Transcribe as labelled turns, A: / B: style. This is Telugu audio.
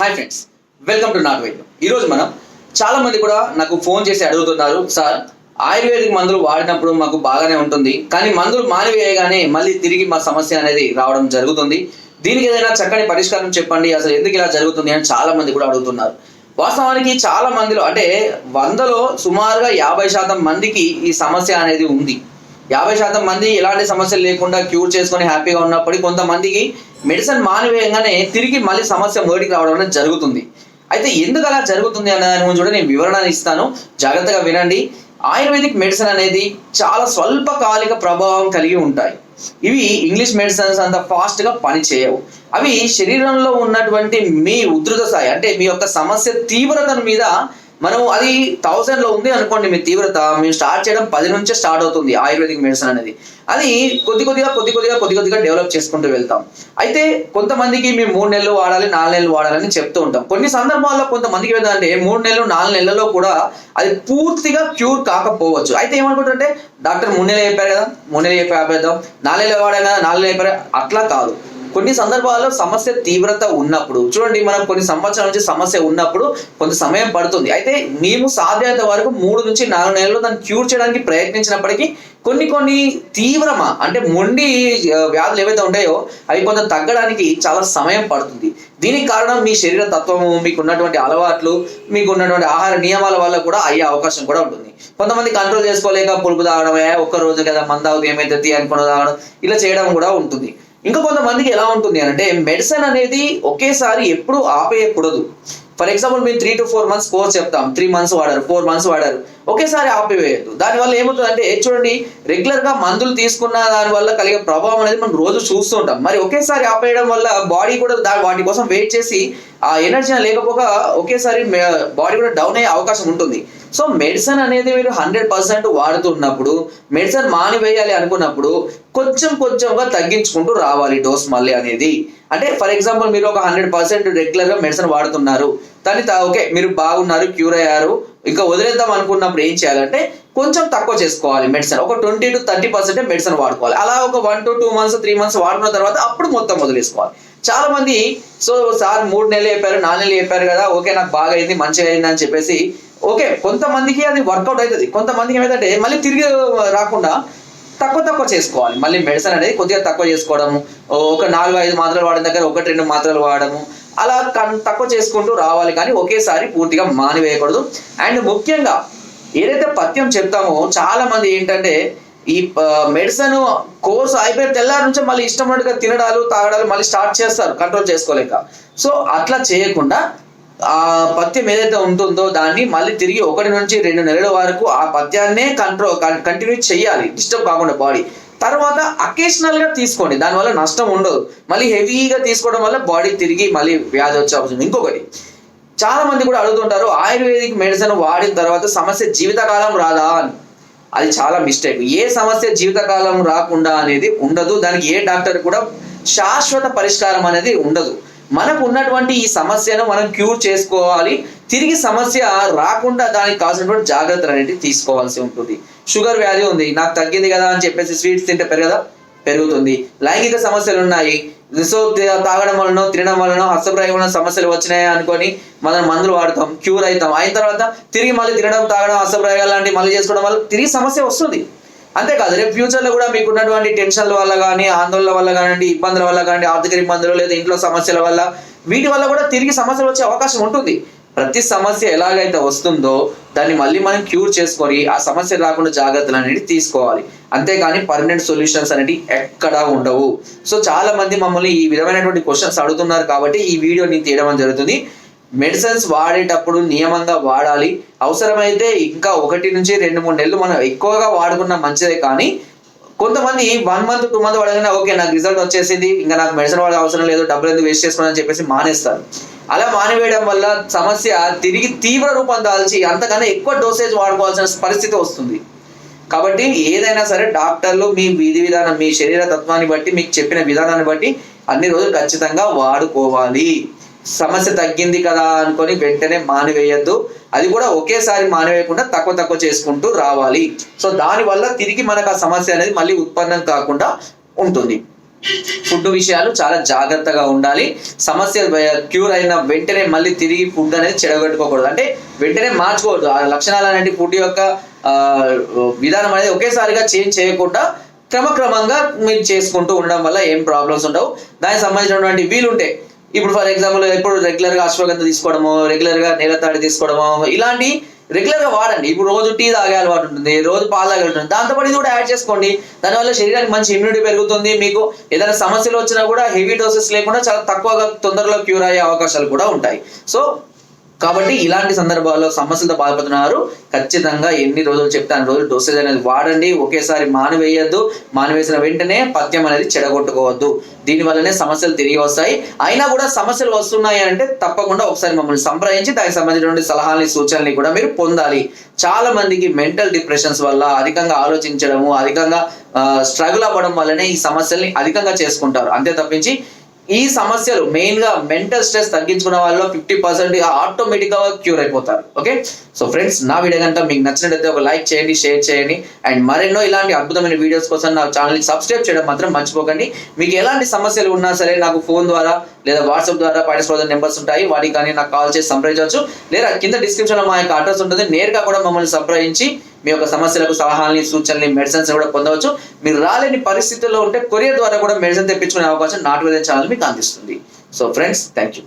A: హాయ్ ఫ్రెండ్స్ వెల్కమ్ టు నాట్ వైద్యం ఈరోజు మనం చాలా మంది కూడా నాకు ఫోన్ చేసి అడుగుతున్నారు సార్ ఆయుర్వేదిక్ మందులు వాడినప్పుడు మాకు బాగానే ఉంటుంది కానీ మందులు మానివేయగానే మళ్ళీ తిరిగి మా సమస్య అనేది రావడం జరుగుతుంది. దీనికి ఏదైనా చక్కని పరిష్కారం చెప్పండి అసలు ఎందుకు ఇలా జరుగుతుంది అని చాలా మంది కూడా అడుగుతున్నారు. వాస్తవానికి చాలా మందిలో అంటే వందలో సుమారుగా యాభై శాతం మందికి ఈ సమస్య అనేది ఉంది. యాభై శాతం మంది ఎలాంటి సమస్యలు లేకుండా క్యూర్ చేసుకొని హ్యాపీగా ఉన్నప్పటికీ కొంతమందికి మెడిసిన్ మానివేయంగానే తిరిగి మళ్ళీ సమస్య మొదటికి రావడం అనేది జరుగుతుంది. అయితే ఎందుకు అలా జరుగుతుంది అనే దాని గురించి కూడా నేను వివరణ ఇస్తాను. జాగ్రత్తగా వినండి. ఆయుర్వేదిక్ మెడిసిన్ అనేది చాలా స్వల్పకాలిక ప్రభావం కలిగి ఉంటాయి. ఇవి ఇంగ్లీష్ మెడిసిన్స్ అంత ఫాస్ట్గా పని చేయవు అవి శరీరంలో ఉన్నటువంటి మీ ఉధృత స్థాయి అంటే మీ యొక్క సమస్య తీవ్రతను మీద మనం అది థౌసండ్లో ఉంది అనుకోండి మీ తీవ్రత మేము స్టార్ట్ చేయడం పది నుంచే స్టార్ట్ అవుతుంది ఆయుర్వేదిక్ మెడిసిన్ అనేది. అది కొద్ది కొద్దిగా కొద్ది కొద్దిగా కొద్ది కొద్దిగా డెవలప్ చేసుకుంటూ వెళ్తాం. అయితే కొంతమందికి మేము మూడు నెలలు వాడాలి నాలుగు నెలలు వాడాలని చెప్తూ ఉంటాం. కొన్ని సందర్భాల్లో కొంతమందికి ఏంటంటే మూడు నెలలు నాలుగు నెలల్లో కూడా అది పూర్తిగా క్యూర్ కాకపోవచ్చు. అయితే ఏమనుకుంటుంటే డాక్టర్ మూడు నెలలు చెప్పారు కదా మూడు నెలలు చెప్పి ఆపేద్దాం. నాలుగు నెలలు వాడాం కదా నాలుగు నెలలు చెప్పారు అట్లా కాదు. కొన్ని సందర్భాల్లో సమస్య తీవ్రత ఉన్నప్పుడు చూడండి మనం కొన్ని సంవత్సరాల నుంచి సమస్య ఉన్నప్పుడు కొంత సమయం పడుతుంది. అయితే మేము సాధ్యత వరకు మూడు నుంచి నాలుగు నెలల్లో దాన్ని క్యూర్ చేయడానికి ప్రయత్నించినప్పటికీ కొన్ని కొన్ని తీవ్రమా అంటే మొండి వ్యాధులు ఏవైతే ఉంటాయో అవి కొంత తగ్గడానికి చాలా సమయం పడుతుంది. దీనికి కారణం మీ శరీర తత్వము మీకు ఉన్నటువంటి అలవాట్లు మీకు ఉన్నటువంటి ఆహార నియమాల వల్ల కూడా అయ్యే అవకాశం కూడా ఉంటుంది. కొంతమంది కంట్రోల్ చేసుకోలేక పులుపు తాగడం ఒక్క రోజు కదా మంద అవుతుంది ఏమైతుంది అనుకున్న తాగడం ఇలా చేయడం కూడా ఉంటుంది. ఇంకా కొంతమందికి ఎలా ఉంటుంది అంటే మెడిసిన్ అనేది ఒకేసారి ఎప్పుడు ఆపేయకూడదు. ఫర్ ఎగ్జాంపుల్ మేము three to four months course చెప్తాం. త్రీ మంత్స్ వాడారు ఫోర్ మంత్స్ వాడారు. ఒకేసారి ఆపివేయద్దు. దానివల్ల ఏమవుతుందంటే చూడండి రెగ్యులర్గా మందులు తీసుకున్న దాని వల్ల కలిగే ప్రభావం అనేది మనం రోజు చూస్తూ ఉంటాం మరి ఒకేసారి ఆపేయడం వల్ల బాడీ కూడా దాని వాటి కోసం వెయిట్ చేసి ఆ ఎనర్జీ లేకపోగా ఒకేసారి బాడీ కూడా డౌన్ అయ్యే అవకాశం ఉంటుంది. సో మెడిసిన్ అనేది మీరు హండ్రెడ్ పర్సెంట్ వాడుతున్నప్పుడు మెడిసిన్ మానివేయాలి అనుకున్నప్పుడు కొంచెం కొంచెంగా తగ్గించుకుంటూ రావాలి డోస్ మళ్ళీ అనేది. అంటే ఫర్ ఎగ్జాంపుల్ మీరు ఒక హండ్రెడ్ పర్సెంట్ రెగ్యులర్గా మెడిసిన్ వాడుతున్నారు. దాని ఓకే మీరు బాగున్నారు క్యూర్ అయ్యారు ఇంకా వదిలేద్దాం అనుకున్నప్పుడు ఏం చేయాలంటే కొంచెం తక్కువ చేసుకోవాలి మెడిసిన్. ఒక twenty to thirty percent medicine వాడుకోవాలి. అలా ఒక one to two months three months వాడుకున్న తర్వాత అప్పుడు మొత్తం వదిలేసుకోవాలి. చాలా మంది సో సార్ మూడు నెలలు చెప్పారు నాలుగు నెలలు చెప్పారు కదా ఓకే నాకు బాగా అయింది మంచిగా అయింది అని చెప్పేసి ఓకే కొంతమందికి అది వర్కౌట్ అవుతుంది. కొంతమందికి ఏమైందంటే మళ్ళీ తిరిగి రాకుండా తక్కువ తక్కువ చేసుకోవాలి. మళ్ళీ మెడిసిన్ అనేది కొద్దిగా తక్కువ చేసుకోవడము ఒక నాలుగు ఐదు మాత్రలు వాడిన దగ్గర ఒకటి రెండు మాత్రలు వాడము అలా తక్కువ చేసుకుంటూ రావాలి. కానీ ఒకేసారి పూర్తిగా మానివేయకూడదు. అండ్ ముఖ్యంగా ఏదైతే పథ్యం చెప్తామో చాలా మంది ఏంటంటే ఈ మెడిసిన్ కోర్స్ అయిపోయిన తెల్లారి నుంచి మళ్ళీ ఇష్టం ఉన్నట్టుగా తినడాలు తాగడాలు మళ్ళీ స్టార్ట్ చేస్తారు కంట్రోల్ చేసుకోలేక. సో అట్లా చేయకుండా ఆ పథ్యం ఏదైతే ఉంటుందో దాన్ని మళ్ళీ తిరిగి ఒకటి నుంచి రెండు నెలల వరకు ఆ పథ్యాన్నే కంట్రోల్ కంటిన్యూ చేయాలి డిస్టర్బ్ కాకుండా బాడీ. తర్వాత అకేషనల్గా తీసుకోండి దానివల్ల నష్టం ఉండదు. మళ్ళీ హెవీగా తీసుకోవడం వల్ల బాడీ తిరిగి మళ్ళీ వ్యాధి వచ్చే అవసరం ఇంకొకటి చాలా మంది కూడా అడుగుతుంటారు ఆయుర్వేదిక్ మెడిసిన్ వాడిన తర్వాత సమస్య జీవితకాలం రాదా అని. అది చాలా మిస్టేక్. ఏ సమస్య జీవితకాలం రాకుండా అనేది ఉండదు. దానికి ఏ డాక్టర్ కూడా శాశ్వత పరిష్కారం అనేది ఉండదు. మనకు ఉన్నటువంటి ఈ సమస్యను మనం క్యూర్ చేసుకోవాలి. తిరిగి సమస్య రాకుండా దానికి కావాల్సినటువంటి జాగ్రత్తలు అనేవి తీసుకోవాల్సి ఉంటుంది. షుగర్ వ్యాధి ఉంది. నాకు తగ్గింది కదా అని చెప్పేసి స్వీట్స్ తింటే పెరగదా? పెరుగుతుంది. లైంగిక సమస్యలు ఉన్నాయి. సో తాగడం వలన తినడం వలన హస్తప్రాయం సమస్యలు వచ్చినాయి అనుకొని మనం మందులు వాడతాం క్యూర్ అవుతాం అయిన తర్వాత తిరిగి మళ్ళీ తినడం తాగడం హస్తప్రాయాలు లాంటివి మళ్ళీ చేసుకోవడం వల్ల తిరిగి సమస్య వస్తుంది. అంతేకాదు రేపు ఫ్యూచర్లో కూడా మీకు ఉన్నటువంటి టెన్షన్ల వల్ల కానీ ఆందోళన వల్ల కానివ్వండి ఇబ్బందుల వల్ల కానీ ఆర్థిక ఇబ్బందులు లేదా ఇంట్లో సమస్యల వల్ల వీటి వల్ల కూడా తిరిగి సమస్యలు వచ్చే అవకాశం ఉంటుంది. ప్రతి సమస్య ఎలాగైతే వస్తుందో దాన్ని మళ్ళీ మనం క్యూర్ చేసుకొని ఆ సమస్య రాకుండా జాగ్రత్తలు అనేవి తీసుకోవాలి. అంతేగాని పర్మనెంట్ సొల్యూషన్స్ అనేవి ఎక్కడా ఉండవు. సో చాలా మంది మమ్మల్ని ఈ విధమైనటువంటి క్వశ్చన్స్ అడుగుతున్నారు కాబట్టి ఈ వీడియో నేను తీయడం జరుగుతుంది. మెడిసిన్స్ వాడేటప్పుడు నియమంగా వాడాలి. అవసరమైతే ఇంకా ఒకటి నుంచి రెండు మూడు నెలలు మనం ఎక్కువగా వాడుకున్న మంచిదే కానీ కొంతమంది వన్ మంత్ టూ మంత్ అడగనే ఓకే నాకు రిజల్ట్ వచ్చేసింది ఇంకా నాకు మెడిసిన్ వాడే అవసరం లేదు డబ్బులు ఎందుకు వేస్ట్ చేసుకోవాలని చెప్పేసి మానేస్తారు. అలా మానివేయడం వల్ల సమస్య తిరిగి తీవ్ర రూపం దాల్చి అంతకన్నా ఎక్కువ డోసేజ్ వాడుకోవాల్సిన పరిస్థితి వస్తుంది. కాబట్టి ఏదైనా సరే డాక్టర్లు మీ విధి విధానం మీ శరీర తత్వాన్ని బట్టి మీకు చెప్పిన విధానాన్ని బట్టి అన్ని రోజులు ఖచ్చితంగా వాడుకోవాలి. సమస్య తగ్గింది కదా అనుకొని వెంటనే మానివేయద్దు. అది కూడా ఒకేసారి మానివేయకుండా తక్కువ తక్కువ చేసుకుంటూ రావాలి. సో దానివల్ల తిరిగి మనకు ఆ సమస్య అనేది మళ్ళీ ఉత్పన్నం కాకుండా ఉంటుంది. ఫుడ్ విషయాలు చాలా జాగ్రత్తగా ఉండాలి. సమస్య క్యూర్ అయిన వెంటనే మళ్ళీ తిరిగి ఫుడ్ అనేది చెడగొట్టుకోకూడదు. అంటే వెంటనే మార్చుకోవద్దు. ఆ లక్షణాలు అనేవి ఫుడ్ యొక్క విధానం అనేది ఒకేసారిగా చేంజ్ చేయకుండా క్రమక్రమంగా మీరు చేసుకుంటూ ఉండడం వల్ల ఏం ప్రాబ్లమ్స్ ఉండవు. దానికి సంబంధించినటువంటి వీలుంటే ఇప్పుడు ఫర్ ఎగ్జాంపుల్ ఎప్పుడు రెగ్యులర్గా అశ్వగంధ తీసుకోవడము రెగ్యులర్గా నీలతాడి తీసుకోవడము ఇలాంటి రెగ్యులర్గా వాడండి. ఇప్పుడు రోజు టీ తాగే అలవాటు ఉంటుంది రోజు పాలు తాగే ఉంటుంది. దాంతోపాటు ఇది కూడా యాడ్ చేసుకోండి. దానివల్ల శరీరానికి మంచి ఇమ్యూనిటీ పెరుగుతుంది. మీకు ఏదైనా సమస్యలు వచ్చినా కూడా హెవీ డోసెస్ లేకుండా చాలా తక్కువగా తొందరలో క్యూర్ అయ్యే అవకాశాలు కూడా ఉంటాయి. సో కాబట్టి ఇలాంటి సందర్భాల్లో సమస్యలతో బాధపడుతున్నారు. ఖచ్చితంగా ఎన్ని రోజులు చెప్తే అన్ని రోజులు డోసేజ్ అనేది వాడండి. ఒకేసారి మానివేయద్దు. మానివేసిన వెంటనే పథ్యం అనేది చెడగొట్టుకోవద్దు. దీనివల్లనే సమస్యలు తిరిగి వస్తాయి. అయినా కూడా సమస్యలు వస్తున్నాయి అంటే తప్పకుండా ఒకసారి మమ్మల్ని సంప్రదించి దానికి సంబంధించిన సలహాలని సూచనలు కూడా మీరు పొందాలి. చాలా మందికి మెంటల్ డిప్రెషన్స్ వల్ల అధికంగా ఆలోచించడము అధికంగా స్ట్రగుల్ అవ్వడం వల్లనే ఈ సమస్యల్ని అధికంగా చేసుకుంటారు. అంతే తప్పించి ఈ సమస్యలు మెయిన్గా మెంటల్ స్ట్రెస్ తగ్గించుకున్న వాళ్ళలో ఫిఫ్టీ పర్సెంట్ ఆటోమేటిక్గా క్యూర్ అయిపోతారు. ఓకే సో ఫ్రెండ్స్ నా వీడియో కనుక మీకు నచ్చినట్లయితే ఒక లైక్ చేయండి షేర్ చేయండి. అండ్ మరెన్నో ఇలాంటి అద్భుతమైన వీడియోస్ కోసం నా ఛానల్ని సబ్స్క్రైబ్ చేయడం మాత్రం మర్చిపోకండి. మీకు ఎలాంటి సమస్యలు ఉన్నా సరే నాకు ఫోన్ ద్వారా లేదా వాట్సాప్ ద్వారా పైన స్క్రోల్ నెంబర్స్ ఉంటాయి. వాటికి కానీ నాకు కాల్ చేసి సంప్రదించవచ్చు. లేదా కింద డిస్క్రిప్షన్లో మా యొక్క అడ్రస్ ఉంటుంది. నేరుగా కూడా మమ్మల్ని సంప్రదించి మీ యొక్క సమస్యలకు సలహాలని సూచనలు మెడిసిన్స్ కూడా పొందవచ్చు. మీరు రాలేని పరిస్థితుల్లో ఉంటే కొరియర్ ద్వారా కూడా మెడిసిన్ తెప్పించుకునే అవకాశం నాటు ఛానల్ మీకు అందిస్తుంది. So friends thank you